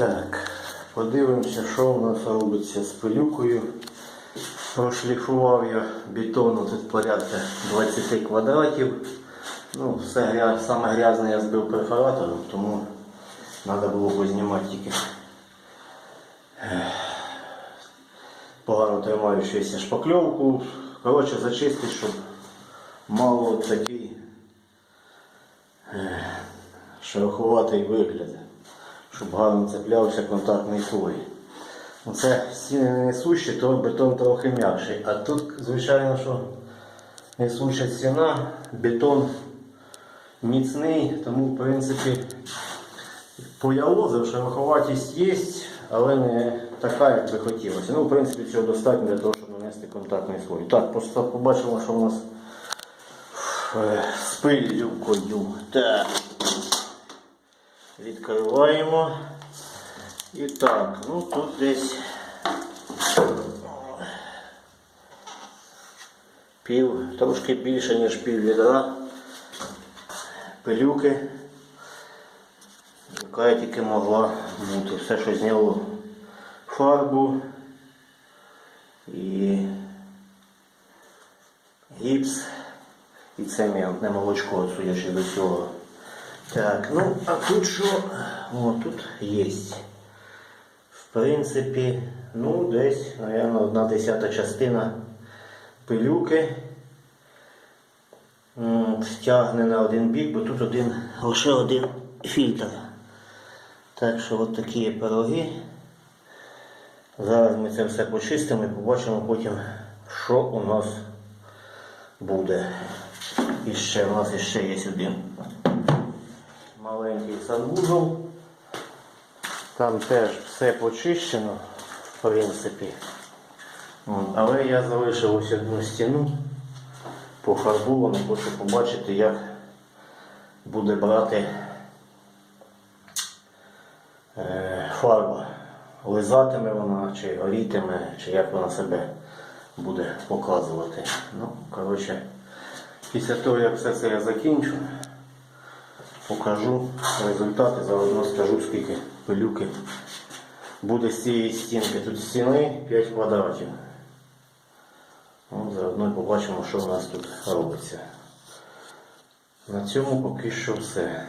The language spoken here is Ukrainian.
Так, подивимося, що у нас робиться з пилюкою. Прошліфував я бетону тут порядка 20 квадратів. Ну, все грязь, саме грязне я збив перфоратором, тому треба було познімати тільки погано тримаючуся шпакльовку. Коротше, зачистити, щоб мало такий ех, шероховатий вигляд, щоб гарно цеплявся контактний слой. Оце стіни не несущі, то бетон трохи м'якший. А тут, звичайно, що несуща стіна, бетон міцний, тому в принципі поялозив, шероховатість є, але не така, як би хотілося. Ну, в принципі, цього достатньо для того, щоб нанести контактний слой. Так, просто побачимо, що у нас е, з пилюкою. Так. Відкриваємо. І так, ну тут десь пів, трошки більше, ніж пів відра пилюки, яка тільки могла бути. Все, що зняло фарбу і гіпс і цементне молочко, судячи до цього. Так, ну а тут що? О, тут є. В принципі, ну десь, мабуть, одна десята частина пилюки стягне на один бік, бо тут один, лише один фільтр. Так що от такі пироги. Зараз ми це все почистимо і побачимо потім, що у нас буде. І ще у нас ще є один маленький санвузол. Там теж все почищено, в принципі. Але я залишив ось одну стіну пофарбовану, хочу побачити, як буде брати е, фарба. Лизатиме вона, чи горітиме, чи як вона себе буде показувати. Ну, коротше, після того, як все це я закінчу, покажу результати, заодно скажу, скільки пилюки буде з цієї стінки. Тут стіни 5 квадратів. Ну, заодно побачимо, що у нас тут робиться. На цьому поки що все.